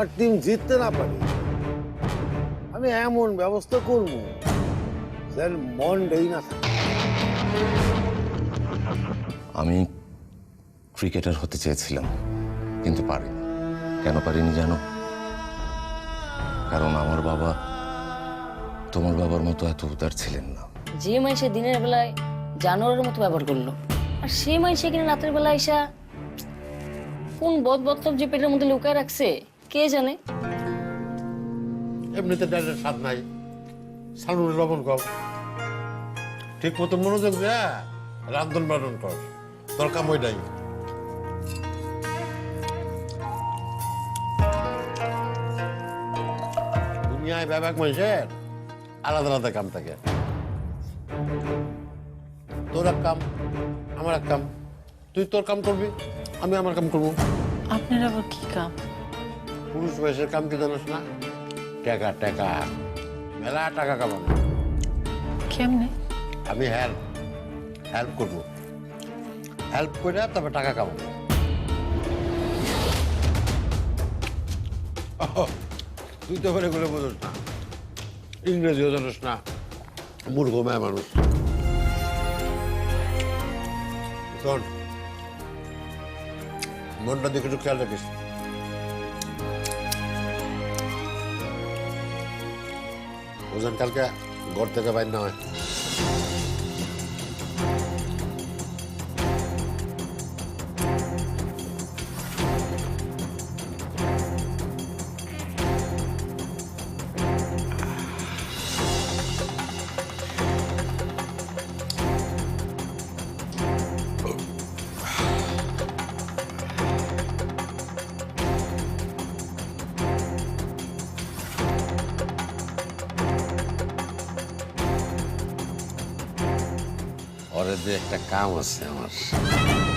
আমার টিম জিততে না পারে আমি এমন ব্যবস্থা করব যেন মন দেই না থাকে। আমি ক্রিকেটার হতে চেয়েছিলাম কিন্তু পারিনি। কেন পারিনি জানো? কারণ আমার বাবা তোমার বাবার মতো এত উদার ছিলেন না। যে মাইসে দিনের বেলায় জানোয়ারের মতো ব্যবহার করল আর সেই মাইসে কিনা রাতের বেলা এসা কোন বদ বত্তব যে পেটের মধ্যে লুকায় রাখছে কে জানে? এমনিতে ডালের স্বাদ নাই। সালুনের লবণ কম। ঠিক মতো মনোযোগ দেয়া রান্ধন বান্ধন কর। কাম ওইটাই দুনিয়ায় ব্যাপক মানুষের আলাদা আলাদা কাম থাকে। তোর এক কাম আমার এক কাম। তুই তোর কাম করবি আমি আমার কাম করব। আপনার আবার কি কাম? পুরুষ বয়সের কাম কি জানিস না টাকা টাকা মেলা টাকা কামানো কেমনে আমি হেল্প হেল্প করব হেল্প করে তবে টাকা কামাবো ওহ, তুই তো করে করে বোঝস না ইংরেজিও জানিস না মূর্খ মেয়ে মানুষ শোন মনটা দিকে একটু খেয়াল রাখিস ওজন কালকে ঘর থেকে বাইর না ওরে যে একটা কাম আছে আমার আয়ান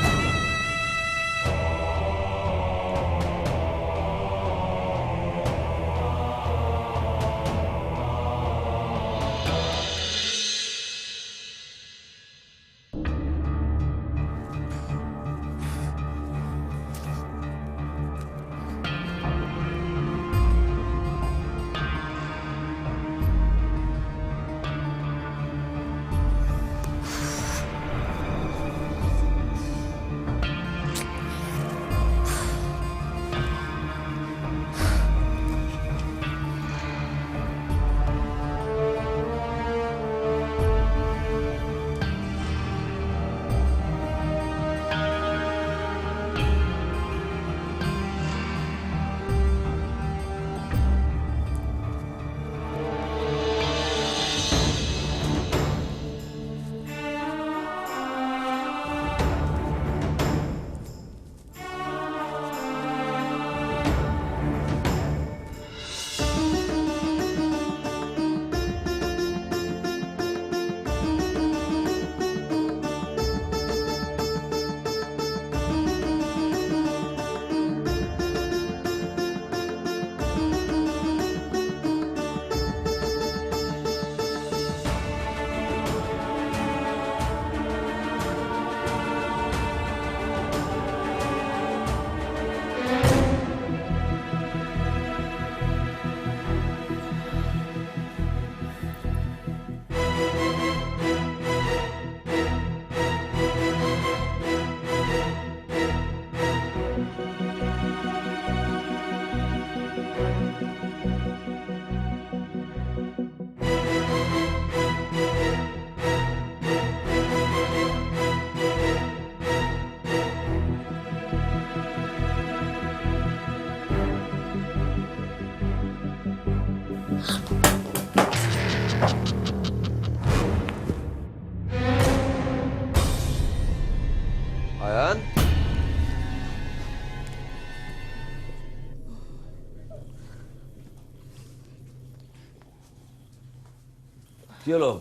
কি হলো?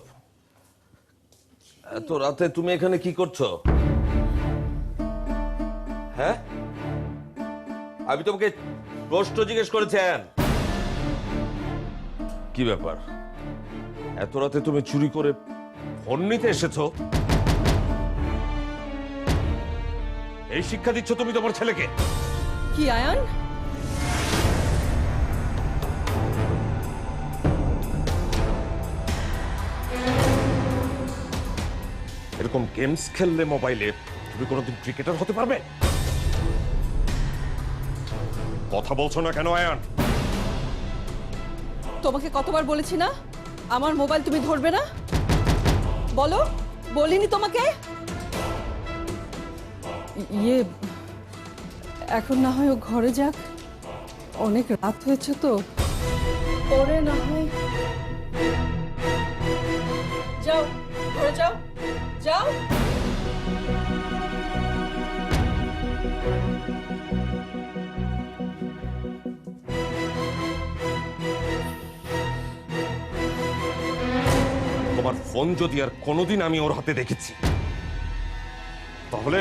এত রাতে তুমি এখানে কি করছ? হ্যাঁ? আমি তোমাকে প্রশ্ন জিজ্ঞেস করেছেন কি ব্যাপার? এত রাতে তুমি চুরি করে ফোন নিতে এসেছ? এই শিক্ষা দিচ্ছ তুমি তোমার ছেলেকে? কি, আয়ান? এরকম গেমস খেললে মোবাইলে তুমি কোনোদিন ক্রিকেটার হতে পারবে? কথা বলছো না কেন, আয়ান? তোমাকে কতবার বলেছি না? আমার মোবাইল তুমি ধরবে না? বলো, বলিনি তোমাকে? ইয়ে এখন না হয় ও ঘরে যাক। অনেক রাত হয়েছে তো। পরে না হয় যাও। যাও। তোমার ফোন যদি আর কোনোদিন আমি ওর হাতে দেখেছি তাহলে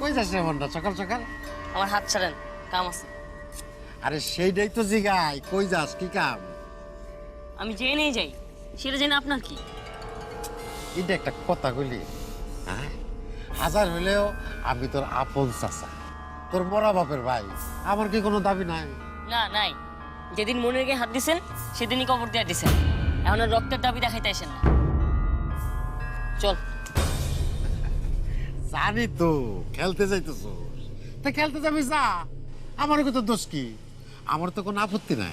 কই যাস রে সকাল সকাল? আমার হাত ছাড়েন কাম আছে। আরে সেইটাই তো জিগাই কই যাস কি কাম? আমি জেনেই যাই সেটা জেনে আপনার কি? এটা একটা কথা কইলি হ্যাঁ? হাজার হইলেও আমি তোর আপন চাচা তোর বড় বাপের ভাই আমার কি কোনো দাবি নাই? না নাই। যেদিন মনে গায়ে হাত দিছেন সেদিনই কবর দিয়ে দিছেন। এখন রক্তের দাবি দেখাইতে আসেন না। জানি তো খেলতে যাইতেছ। তা খেলতে যাবি যা আমার কত দোষ কি? আমার তো কোনো আপত্তি নাই।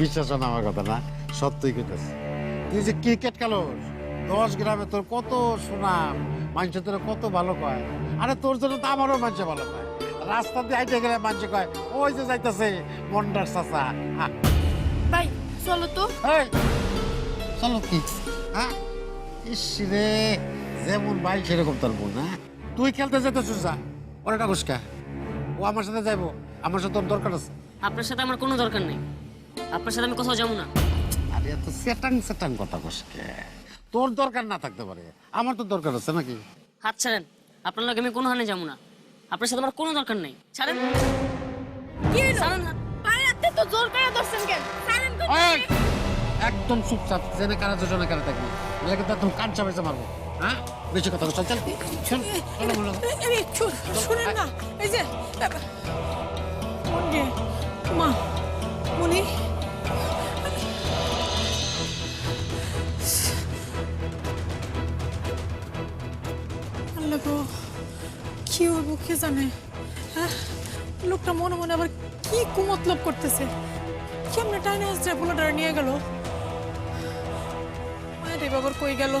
বিশ্বাস না আমার কথা না সত্যই কইতেছে। তুই যে ক্রিকেট খেলোস দশ গ্রামে তোর কত সুনাম মানুষ তোর কত ভালো কয়? আরে তোর জন্য তো আমারও মানুষ ভালো কয়। রাস্তা দিয়ে হাইটে গেলে মানুষ কয় ওই যে যাইতেছে মন্ডার চাচা। তাই চলো তো। চলো কি? হ্যাঁ? ইস রে। যেমন ভাই সেরকম তোর বোন হ্যাঁ? তুই খেলতে যেতেছিস যা। ওরা ডাকুস কে? ও আমার সাথে যাইবো। আমার সাথে তোর দরকার আছে। আপনার সাথে আমার কোনো দরকার নেই। আপনার সাথে আমি কোথাও যাব না। আরে এত সেটাং সেটাং কথা কস কে? তোর দরকার না থাকতে পারে। আমার তো দরকার আছে নাকি? হাত ছাড়েন। আপনার লগে আমি কোনো হানে যাব না। আপনার সাথে আমার কোনো দরকার নেই। ছাড়েন। ছাড়েন হাত। তো জোর করে ধরছেন কেন? এই, একদম চুপচাপ জেনে কারা দুজনে কারা থাকবি নাহলে কিন্তু একদম কান চাপেছে মারবো। হ্যাঁ? বেশি কথা চল চল। চল। চলো শুনেন না। এই যে মা মনি। কি জানে হ্যাঁ? লোকটা মনে মনে আবার কি কুমতলব করতেছে। কেমনে টাইনে আসছে পোলাটা নিয়ে গেল? মায়ের বাবার কই গেল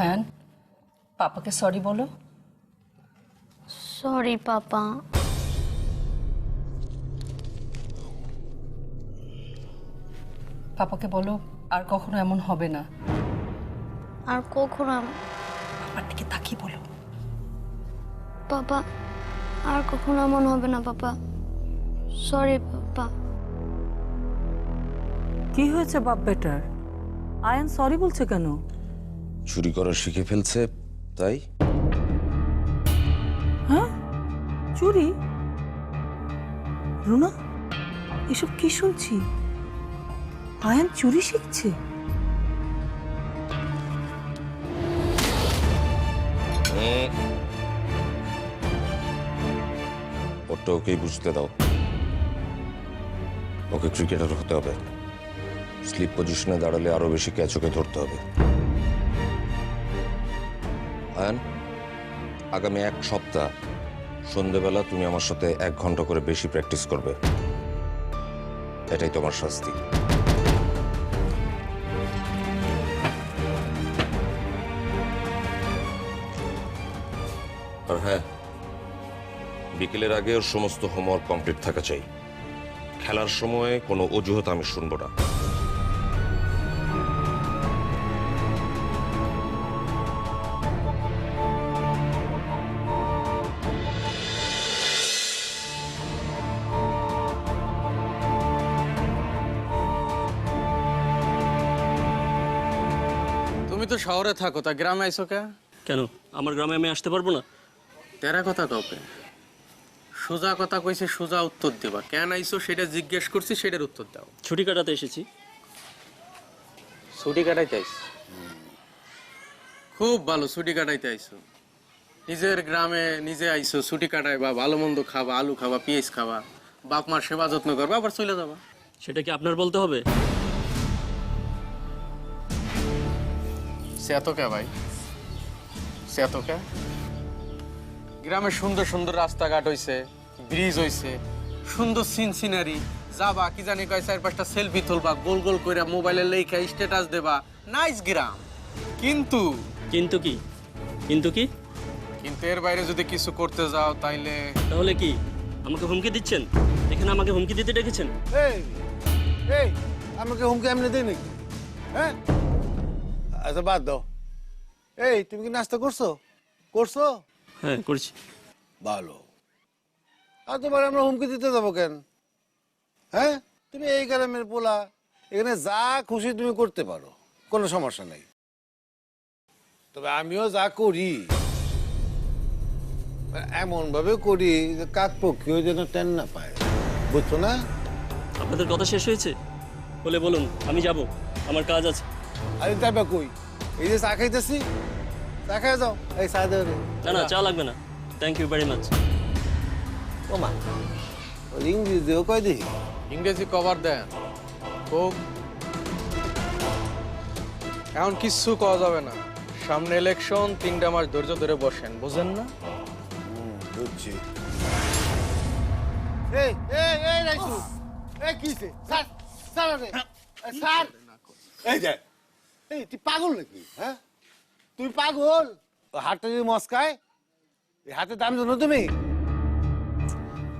আয়ান পাপাকে সরি বলো। Sorry papa. পাপাকে বলো আর কখনো এমন হবে না। আর কখনো আম- পাপার দিকে তাকিয়ে বলো। পাপা আর কখনো এমন হবে না পাপা। সরি পাপা। কি হয়েছে বাপ বেটার আয়ান সরি বলছে কেন? চুরি করা শিখে ফেলছে তাই? হ্যাঁ? চুরি? রুনা এসব কি শুনছি? আয়ান চুরি শিখছে? ওটা ওকেই বুঝতে দাও। ওকে ক্রিকেটার হতে হবে। স্লিপ পজিশনে দাঁড়ালে আরও বেশি ক্যাচ ওকে ধরতে হবে। আয়ান, আগামী এক সপ্তাহ, সন্ধেবেলা তুমি আমার সাথে এক ঘণ্টা করে বেশি প্র্যাকটিস করবে। এটাই তোমার শাস্তি। আর হ্যাঁ বিকেলের আগে ওর সমস্ত হোমওয়ার্ক কমপ্লিট থাকা চাই। খেলার সময়ে কোনো অজুহাত আমি শুনব না। শহরে থাকো তা গ্রামে আইসো কে? কেন? আমার গ্রামে আমি আসতে পারব না? তেরা কথা কাউকে সোজা কথা কইছে সোজা উত্তর দেবা। কেন আইসো সেটা জিজ্ঞেস করছি সেটার উত্তর দাও। ছুটি কাটাতে এসেছি। ছুটি কাটাইতে আইস? খুব ভালো ছুটি কাটাইতে আইসো। নিজের গ্রামে নিজে আইসো ছুটি কাটাই বা ভালো মন্দ খাবা আলু খাবা পেঁয়াজ খাবা বাপ মার সেবা যত্ন করবা আবার চলে যাবা। সেটা কি আপনার বলতে হবে? সে এত কে ভাই? সে এত কে? গ্রামে সুন্দর সুন্দর রাস্তাঘাট হইছে ব্রিজ হইছে সুন্দর সিন সিনারি যাবা কি জানি কয় চার পাঁচটা সেলফি তুলবা গোল গোল কইরা মোবাইলে লেখা স্ট্যাটাস দেবা। নাইস গ্রাম। কিন্তু কিন্তু কি? কিন্তু কি? কিন্তু এর বাইরে যদি কিছু করতে যাও তাইলে তাহলে কি? আমাকে হুমকি দিচ্ছেন? এখানে আমাকে হুমকি দিতে ডেকেছেন? এই এই আমাকে হুমকি এমনি দেই নাকি হ্যাঁ? আচ্ছা বাদ দাও। এই তুমি কি নাস্তা করছ? করছ? হ্যাঁ করছি। ভালো। আর তোমার আমরা হুমকি দিতে যাব কেন? হ্যাঁ? তুমি এই গ্রামের পোলা এখানে যা খুশি তুমি করতে পারো কোনো সমস্যা নেই। তবে আমিও যা করি এমন ভাবে করি যে কাক পক্ষীও যেন টেন না পায়। বুঝছ না? আপনাদের কথা শেষ হয়েছে? বলে বলুন আমি যাব আমার কাজ আছে। আরে তারপর কই? এই যে চা খাইতেছি চা খাই যাও। এই চা দেবে না না চা লাগবে না। থ্যাংক ইউ ভেরি মাচ ওমা ওর ইংরেজিও কয় দেখি? ইংরেজি কভার দেন। এখন কিচ্ছু কওয়া যাবে না। সামনে ইলেকশন তিনটা মাস ধৈর্য ধরে বসেন বুঝেন না? বুঝছি। এই এই এই রাইসু। এই কিছে স্যার স্যার স্যার। এই যে এই তুই পাগল নাকি হ্যাঁ? তুই পাগল? ও হাতটা যদি মস্কায় এই হাতের দাম জানো তুমি?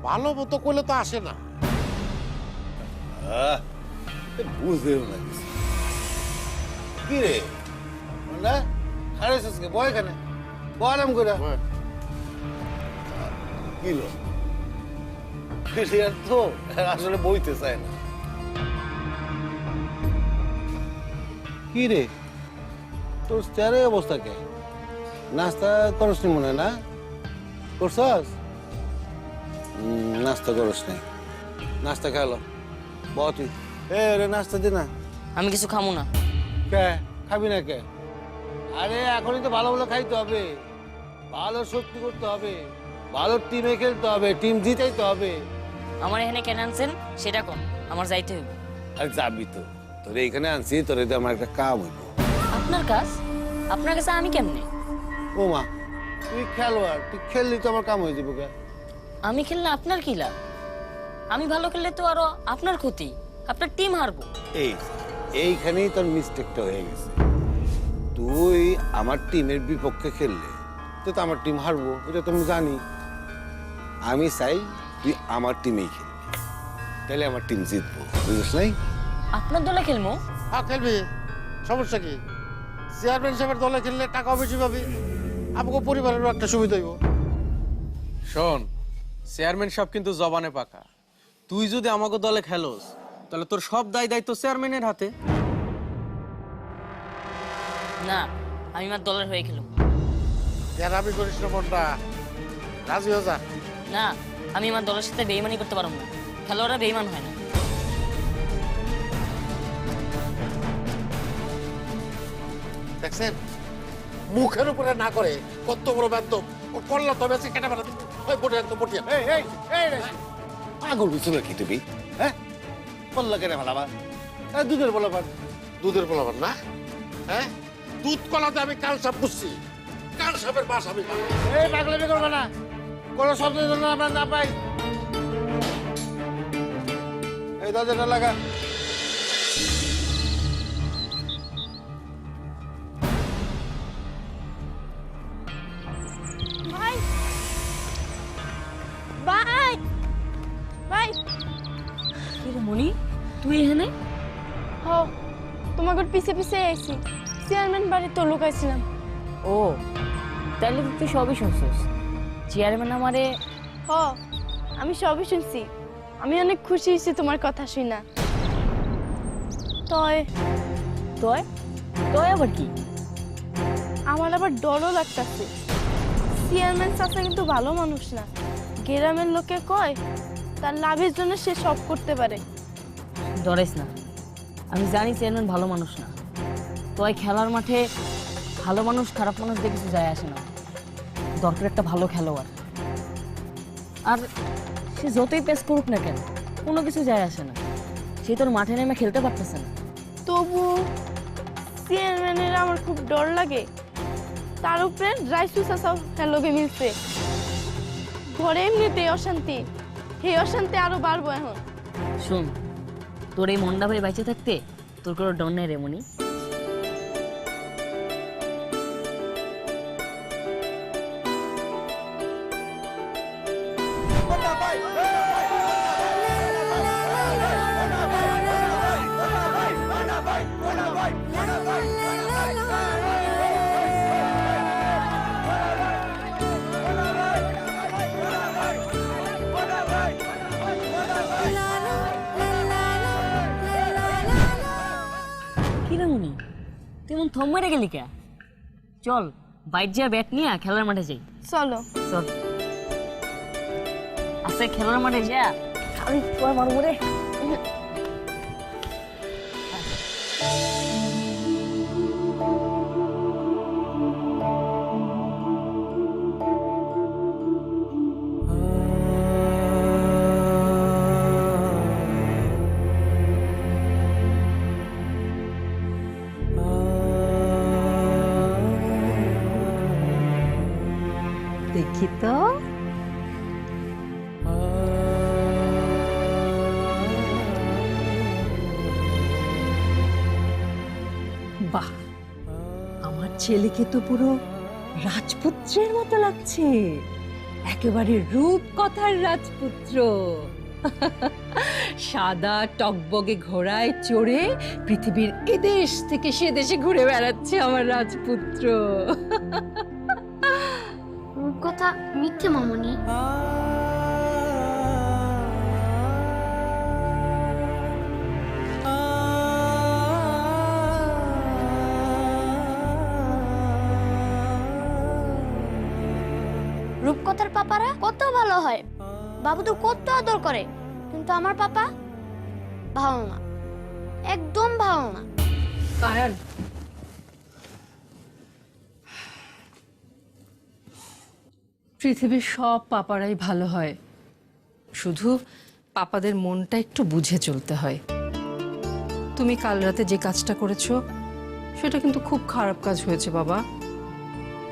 ভালো মতো করলে তো আসে না। বুঝেও না কি রে? না? হারেছিস কে? বয় কেন বয়ালাম করে। আর তো আসলে বইতে চায় না। কি রে? তোর চেয়ারে অবস্থা কে? নাস্তা করস নি মনে না? করছস? নাস্তা করস নাই নাস্তা খেলো ব তুই। এ রে নাস্তা দে না। আমি কিছু খামো না। কে? খাবি না কে? আরে এখনই তো ভালো ভালো খাইতে হবে। ভালো শক্তি করতে হবে। ভালো টিমে খেলতে হবে। টিম জিতাইতে হবে। আমার এখানে কেন আনছেন? সেটা কোন। আমার যাইতে হইব। আর যাবি তো। তোর এইখানে আনছি তোর এতে আমার একটা কাম হইব। আপনার কাজ? আপনার কাছে আমি কেমনে? ও মা তুই খেলোয়াড় তুই খেললি তো আমার কাম হয়ে যাব কে আমি খেললে আপনার কি লাভ? আমি ভালো খেললে তো আরও আপনার ক্ষতি। আপনার টিম হারবো। এই এইখানেই তোর মিস্টেকটা হয়ে গেছে। তুই আমার টিমের বিপক্ষে খেললে তো তো আমার টিম হারবো এটা তো আমি জানি। আমি চাই তুই আমার টিমেই খেলবি। তাহলে আমার টিম জিতবো বুঝিস নাই? আপনার দলে খেলব হ্যাঁ খেলবি। সমস্যা কি? চেয়ারম্যান সাহেবের দলে খেললে টাকা বেশি পাবি। আমাকে পরিবারেরও একটা সুবিধা হইব। শোন চেয়ারম্যান সব কিন্তু জবানে পাকা। তুই যদি আমাকে দলে খেলোস তাহলে তোর সব দায় দায়িত্ব চেয়ারম্যানের হাতে। না আমি আমার দলের হয়ে খেলব। আমি করিস না মনটা রাজি হয়ে যা। না আমি আমার দলের সাথে বেইমানি করতে পারব না। খেলোয়াড়রা বেইমান হয় না। দেখছেন? মুখের উপরে না করে কত বড় ও করলা তবে আছে কেটে বেড়া ওই পাগল নাকি তুমি? হ্যাঁ? করলা কেটে এই দুধের বলাবার দুধের বলাবার না? হ্যাঁ? দুধ কলাতে আমি কাল সাপ বুঝছি কাল সাপের বাস আমি এই পাগলামি করবে না। কোনো শব্দ যেন আমরা না পাই। এই দরজাটা লাগা। পিছে পিছে আইছি। চেয়ারম্যান বাড়ি তো লুকাইছিলাম ও তাইলে তো তুই সবই শুনছিস। চেয়ারম্যান আমারে হ আমি সবই শুনছি। আমি অনেক খুশি হয়েছি তোমার কথা শুনা। তয়। তয়? তয় আবার কি? আমার আবার ডরও লাগতেছে। চেয়ারম্যান চাচা কিন্তু ভালো মানুষ না। গ্রামের লোকে কয় তার লাভের জন্য সে সব করতে পারে। ডরাইস না। আমি জানি চেয়ারম্যান ভালো মানুষ না। তয় খেলার মাঠে ভালো মানুষ খারাপ মানুষ দেখে কিছু যায় আসে না। দরকার একটা ভালো খেলোয়াড়। আর সে যতই পেস করুক না কেন কোনো কিছু যায় আসে না। সে তোর মাঠে নেমে খেলতে পারতেছে না। তবু চেয়ারম্যানের আমার খুব ডর লাগে। তার উপরে ড্রাই রাইসু চাচাও হ্যালোকে মিলছে। ঘরে এমনিতে অশান্তি। এই অশান্তি আরও বাড়বো এখন। শোন তোর এই মন্ডা ভাই বেঁচে থাকতে তোর কোনো ডন নেই রে মনি। এমন থম মেরে গেলি কে? চল বাইর যা ব্যাট নিয়ে খেলার মাঠে যাই। চলো। চল। আচ্ছা খেলার মাঠে যা। আমি তোমার মারবো রে। দেখি তো বাহ, আমার ছেলেকে তো পুরো রাজপুত্রের মতো লাগছে। একেবারে রূপকথার রাজপুত্র। সাদা টকবগে ঘোড়ায় চড়ে পৃথিবীর এদেশ থেকে সে দেশে ঘুরে বেড়াচ্ছে আমার রাজপুত্র। মিথ্যে, মামনি। রূপকথার পাপারা কত ভালো হয়। বাবু তো কত আদর করে। কিন্তু আমার পাপা ভালো না একদম ভালো না আয়ান পৃথিবীর সব পাপারাই ভালো হয়। শুধু পাপাদের মনটা একটু বুঝে চলতে হয়। তুমি কাল রাতে যে কাজটা করেছ সেটা কিন্তু খুব খারাপ কাজ হয়েছে বাবা।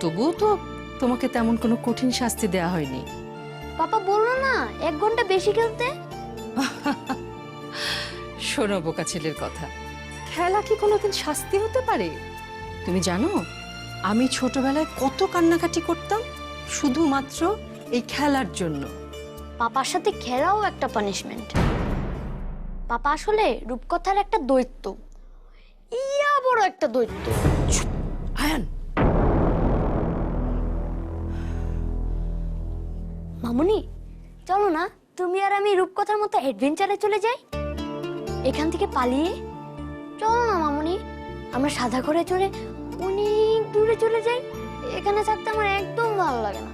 তবুও তো তোমাকে তেমন কোনো কঠিন শাস্তি দেয়া হয়নি। পাপা বলল না এক ঘণ্টা বেশি খেলতে? শোনো বোকা ছেলের কথা। খেলা কি কোনোদিন শাস্তি হতে পারে? তুমি জানো আমি ছোটবেলায় কত কান্নাকাটি করতাম? শুধুমাত্র এই খেলার জন্য। পাপার সাথে খেলাও একটা পানিশমেন্ট পাপা আসলে রূপকথার একটা দৈত্য। ইয়া বড় একটা দৈত্য। আয়ান। মামুনি চলো না তুমি আর আমি রূপকথার মতো অ্যাডভেঞ্চারে চলে যাই। এখান থেকে পালিয়ে চলো না মামুনি। আমরা সাদা করে চড়ে অনেক দূরে চলে যাই। এখানে থাকতে আমার একদম ভালো লাগে না।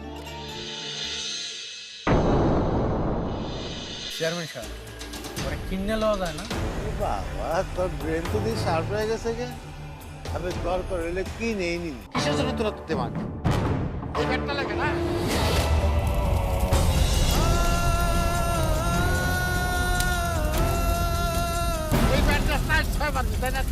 চেয়ারম্যান সাহেব ওরা কিনে লওয়া যায় না? বাবা তোর ব্রেন তো দিয়ে শার্প হয়ে গেছে কে? আমি দর করে এলে কি নেই নি। কিসের জন্য তোরা তো দেমাগ ওই লাগে না? ওই ব্যাটটা চার ছয় বাজে তাই না?